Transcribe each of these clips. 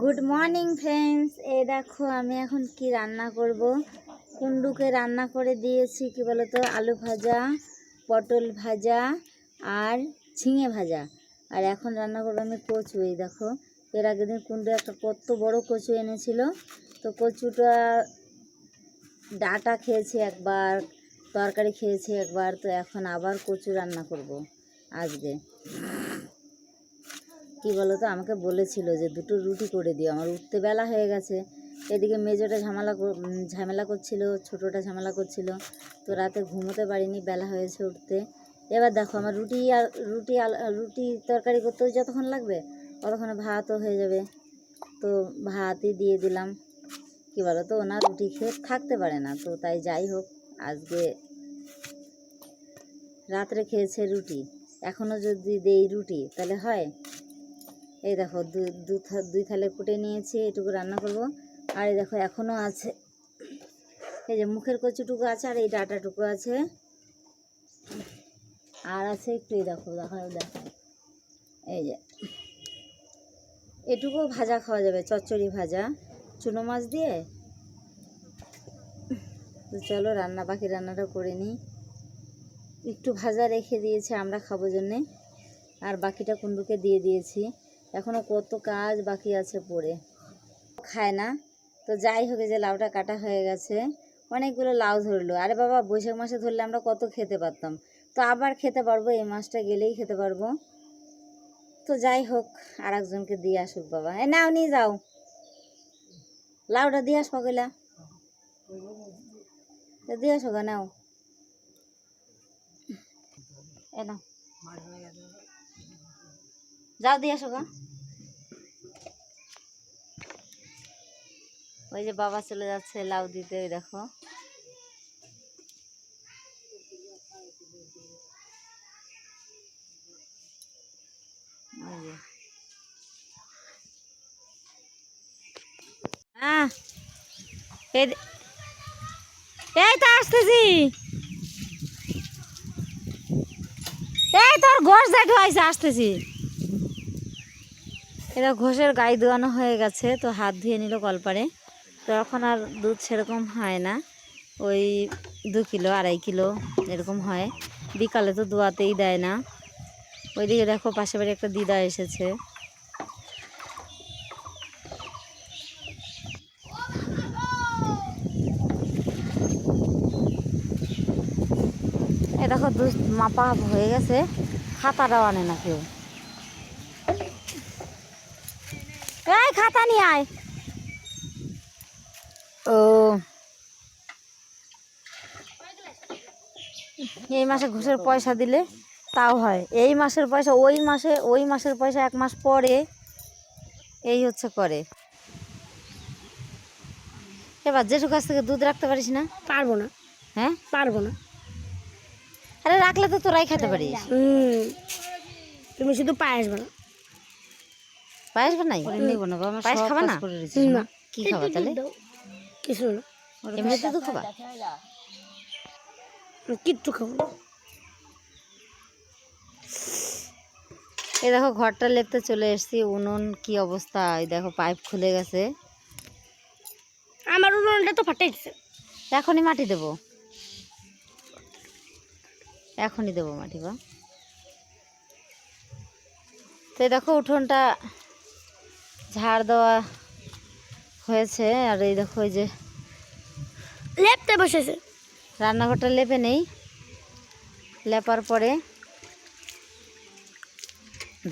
Good morning friends এই দেখো, আমি এখন কি রান্না করব? কুন্ডুকে রান্না করে দিয়েছি, কি বলতো? আলু ভাজা, পটল ভাজা আর ঝিঙে ভাজা। আর এখন রান্না করব আমি কচু। এই দেখো, এর আগের দিন কুন্ডু একটা কত বড় কচু এনেছিল। তো কচুটা ডাটা খেয়েছি একবার, তরকারি খেয়েছি একবার। তো এখন আবার কচু রান্না করব আজকে। কি বলো তো আমাকে বলেছিল যে, দুটো রুটি করে দিও, আমার উঠতে বেলা হয়ে গেছে। এদিকে মেজোটা ঝামেলা ঝামেলা করছিল, ছোটোটা ঝামেলা করছিল। তো রাতে ঘুমোতে পারিনি, বেলা হয়েছে উঠতে। এবার দেখো, আমার রুটি আর, রুটি রুটি তরকারি করতেও যতক্ষণ লাগবে, ততক্ষণে ভাতও হয়ে যাবে। তো ভাতই দিয়ে দিলাম। কি বলো তো ওনার রুটি খেয়ে থাকতে পারে না। তো তাই যাই হোক, আজকে রাত্রে খেয়েছে রুটি। এখনও যদি দেই রুটি, তাহলে হয়? এই দেখো দুই থালে কুটে নিয়েছি, এটুকু রান্না করব। আর এই দেখো এখনও আছে। এই যে মুখের কচুটুকু আছে আর এই ডাটাটুকু আছে। আর আছে একটু, এই দেখো দেখো দেখো। এই যে, এটুকু ভাজা খাওয়া যাবে, চচ্চড়ি ভাজা। চুনো মাছ দিয়ে? তো চলো, রান্না, বাকি রান্নাটা করে নিই। একটু ভাজা রেখে দিয়েছি, আমরা খাব জন্যে। আর বাকিটা কুন্ডুকে দিয়ে দিয়েছি। এখনও কত কাজ বাকি আছে পড়ে। খায় না। তো যাই হোক যে লাউটা কাটা হয়ে গেছে। অনেকগুলো লাউ ধরলো। আরে বাবা, বৈশাখ মাসে ধরলে আমরা কত খেতে পারতাম। তো আবার খেতে পারব, এই মাছটা গেলেই খেতে পারব। তো যাই হোক আর একজনকে দিয়ে আসুক বাবা। এ, নাও, নিয়ে যাও। লাউটা দিয়ে আসব কইলা দিয়ে আসো গা, নাও। এ, নাও। যাও দিয়ে আসো গা। ওই যে বাবা চলে যাচ্ছে লাউ দিতে, ওই দেখো। এই- তো আসতেছি। এই তোর আইসে আসতেছি। এটা ঘোষের গায়ে ধোয়ানো হয়ে গেছে, তো হাত ধুয়ে নিল কলপারে। তো এখন আর দুধ সেরকম হয় না। ওই দু কিলো, আড়াই কিলো এরকম হয়। বিকালে তো দোয়াতেই দেয় না। ওইদিকে দেখো পাশে বাড়ি একটা দিদা এসেছে। এ দেখো দুধ মাপা হয়ে গেছে, খাতাটাও আনে না কেউ। এই খাতা নিয়ে আয়। ও। এই মাসে ঘুষের পয়সা দিলে তাও হয়। এই মাসের পয়সা ওই মাসে ওই মাসের পয়সা এক মাস পরে এই হচ্ছে করে। এবার জেঠু কাছ থেকে দুধ রাখতে পারিস না? পারব না। হ্যাঁ? পারব না। আরে রাখলে তো তোরাই খেতে পারিস। হুম। তুমি শুধু পায়েস বানা পায়েস বানাই? নিব না বাবা পায়েস খাবা না? না। কি খাবা তাহলে? কিছু না। এমনিতে তো খাবা? কিচ্ছু খাব এই দেখো ঘরটা লেপতে চলে এসেছি। উনুন কি অবস্থা? এই দেখো পাইপ খুলে গেছে। আমার উনুনটা তো ফাটে গেছে। এখনই মাটি দেবো। এখনই দেবো মাটি বা। তো এই দেখো উঠোনটা ঝাড় দেওয়া হয়েছে আর এই দেখো ওই যে লেপতে বসেছে। রান্নাঘরটা লেপে নেই। লেপার পরে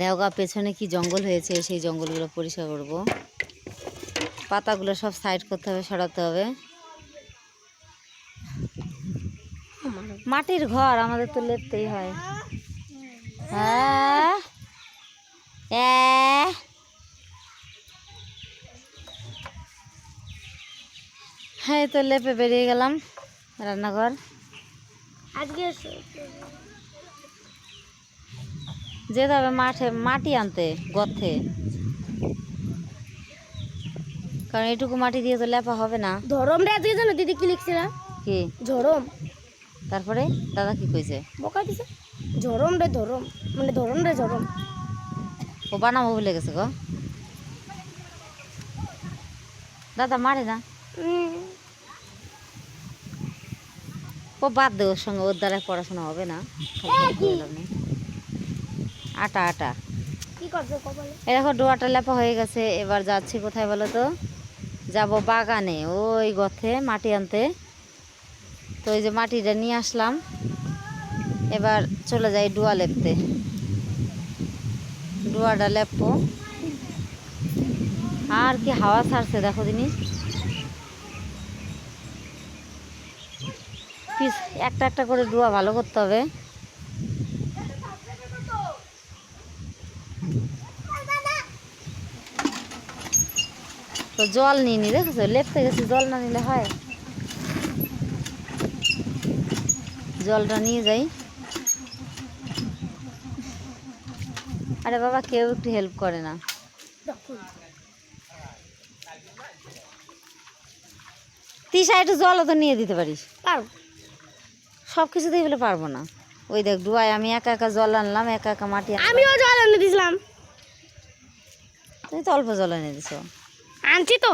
দেওগা পেছনে কি জঙ্গল হয়েছে সেই জঙ্গলগুলো পরিষ্কার করব। পাতাগুলো সব সাইড করতে হবে সরাতে হবে। মাটির ঘর আমাদের তো লেপতেই হয়? হ্যাঁ? হ্যাঁ তো লেপে বেরিয়ে গেলাম রান্নাঘর। আজকে যেতে হবে মাঠে মাটি আনতে গর্তে। কারণ এটুকু মাটি দিয়ে তো লেপা হবে না। ধরম রে আজকে জানো দিদি কি লিখছিল কি? ঝরম তারপরে দাদা কি কইছে? বকা দিছে। ঝরম রে ধরম মানে ধরম রে ঝরম ও বানাবো ভুলে গেছে গো। দাদা মারে না। ও বাদ দে ওর সঙ্গে ওর দ্বারা পড়াশোনা হবে না। আটা আটা। করছ দেখো ডোয়াটা লেপা হয়ে গেছে এবার যাচ্ছি কোথায় বলো তো? যাব বাগানে ওই গথে মাটি আনতে। তো ওই যে মাটিটা নিয়ে আসলাম এবার চলে যাই ডুয়া লেপতে। ডোয়াটা লেপবো। আর কি হাওয়া ছাড়ছে দেখো দিনি পিস একটা একটা করে ডুয়া ভালো করতে হবে। তো জল নিয়ে নি, দেখেছ? লেপতে গেছি, জল না নিলে হয়। জলটা নিয়ে যাই। আরে বাবা, কেউ একটু হেল্প করে না। তিসা একটু জলও তো নিয়ে দিতে পারিস। পারো। সব কিছু দিয়ে বলে পারব না। ওই দেখ ডুয়ায় আমি একা একা জল আনলাম একা একা মাটি আমিও জল এনে দিয়েছিলাম তুমি তো অল্প জল এনে দিছো। আনছি তো।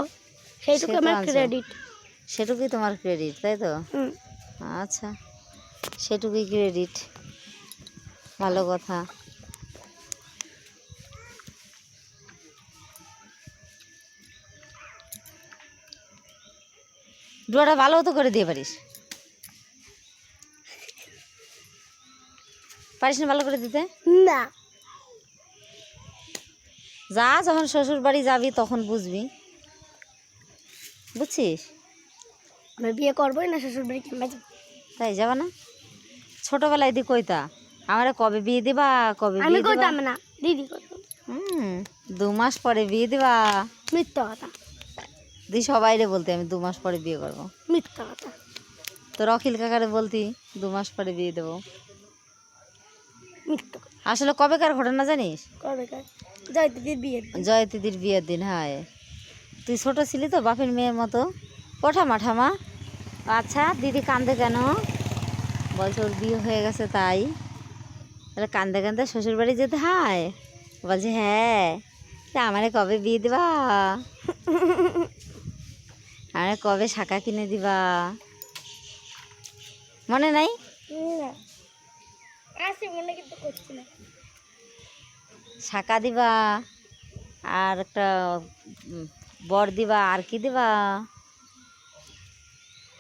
সেইটুকু সে তো আমার ক্রেডিট সেটুকুই তোমার ক্রেডিট তাই তো? আচ্ছা সেটুকুই ক্রেডিট ভালো কথা। ডুয়াটা ভালো তো করে দিয়ে পারিস। পারিস না ভালো করে দিতে? না। যা যখন শ্বশুর বাড়ি যাবি তখন বুঝবি। বুঝছিস? আমি বিয়ে করবোই না শ্বশুর বাড়ি কিংবা। তাই যাবা না? ছোটবেলায় দি কইতা আমারে কবে বিয়ে দিবা কবে আমি দিবা? না দিদি হুম দু মাস পরে বিয়ে দিবা। মিথ্যা কথা। দি সবাই রে বলতে আমি দু মাস পরে বিয়ে করব। মিথ্যা কথা। তোর অখিল কাকারে বলতি দু মাস পরে বিয়ে দেবো। কথা আসলে কবেকার ঘটনা জানিস? কবে কার জয় দিদির বিয়ে জয় দিদির বিয়ের দিন হয়। তুই ছোট ছিলি তো বাপের মেয়ের মতো। ওঠা মাঠামা। আচ্ছা দিদি কান্দে কেন? বলছে ওর বিয়ে হয়ে গেছে তাই। তাহলে কান্দে কান্দে শ্বশুর বাড়ি যেতে হয়। বলছে হ্যাঁ। তা আমারে কবে বিয়ে দিবা? আমারে কবে শাঁখা কিনে দিবা? মনে নাই? আসি মনে কিন্তু করছি না। শাঁখা দিবা আর একটা বর দিবা আর কি দিবা?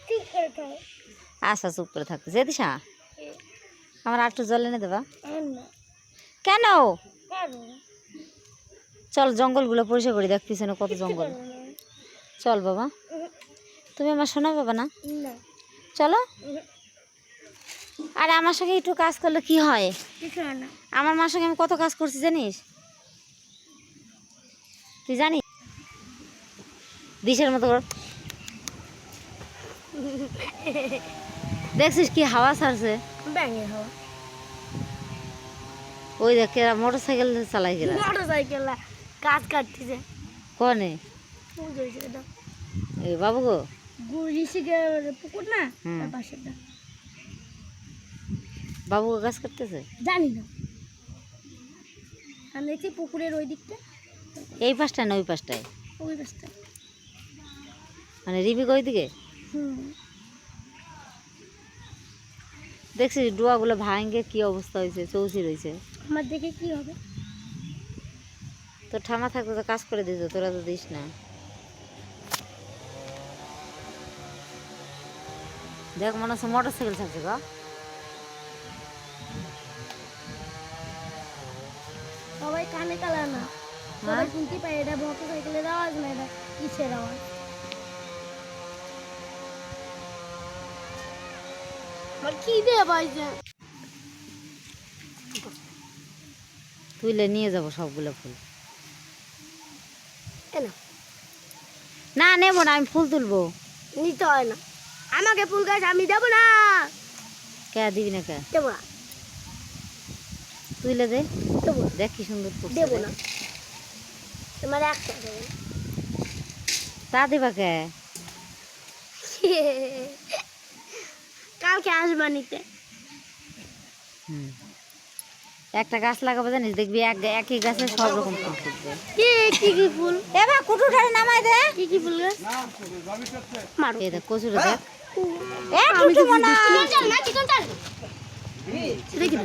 ঠিক করে আচ্ছা চুপ করে থাকতে যে দিশা আমার আর একটু জল এনে দেবা। কেন? চল জঙ্গলগুলো পরিষ্কার করে দেখ পিছনে কত জঙ্গল। চল বাবা। তুমি আমার শোনা বাবা না? চলো। আর আমার সঙ্গে একটু কাজ করলে কি হয়? আমার মার সঙ্গে আমি কত কাজ করছি জানিস? তুই জানিস? দিশের মতো কর। দেখছিস কি হাওয়া ছাড়ছে? ওই দেখ কেরা মোটর সাইকেল চালাই গেলা মোটর সাইকেল গাছ কাটতেছে। কনে? এই বাবু গো। পুকুর না? হুম। তার পাশেরটা। বাবু গাছ কাটতেছে? জানি না। আমি দেখছি পুকুরের ওই দিকটা। এই পাশটায় না ওই পাশটায়? ওই রাস্তা মানে রিবিক ওই দিকে হুম। দেখছিস ডুয়াগুলো ভাঙ্গে কি অবস্থা হয়েছে চৌচি রয়েছে। আমার দেখে কি হবে? তোর ঠামা থাকতো তো কাজ করে দিত তোরা তো দিস না। দেখ মনে হচ্ছে মোটর সাইকেল থাকছে গো সবাই কানে কালা না। সবাই শুনতে পাই এটা মোটর সাইকেলের আওয়াজ না এটা কিসের আওয়াজ? তুইলে নিয়ে যাব সবগুলো ফুল। কেন না নেব না আমি ফুল তুলবো। নিতে হয় না। আমাকে ফুল গাছ আমি দেবো না। কে দিবি না কে? দেবো না। তুইলে দে। দেবো দেখ কি সুন্দর দেবো না। তোমার একটা দেবো। তা দিবা কে? কালকে আসবা নিতে। একটা গাছ লাগাবো জানিস দেখবি এক একই গাছে সব রকম ফুল ফুটবে। কি কি কি ফুল? এবার কুটুটারে নামাই দে। কি কি ফুল গাছ মারো। এই দেখ কচুরে দেখ। এ আমি টুটু মনা। চল না চিকন চল? দেখি না।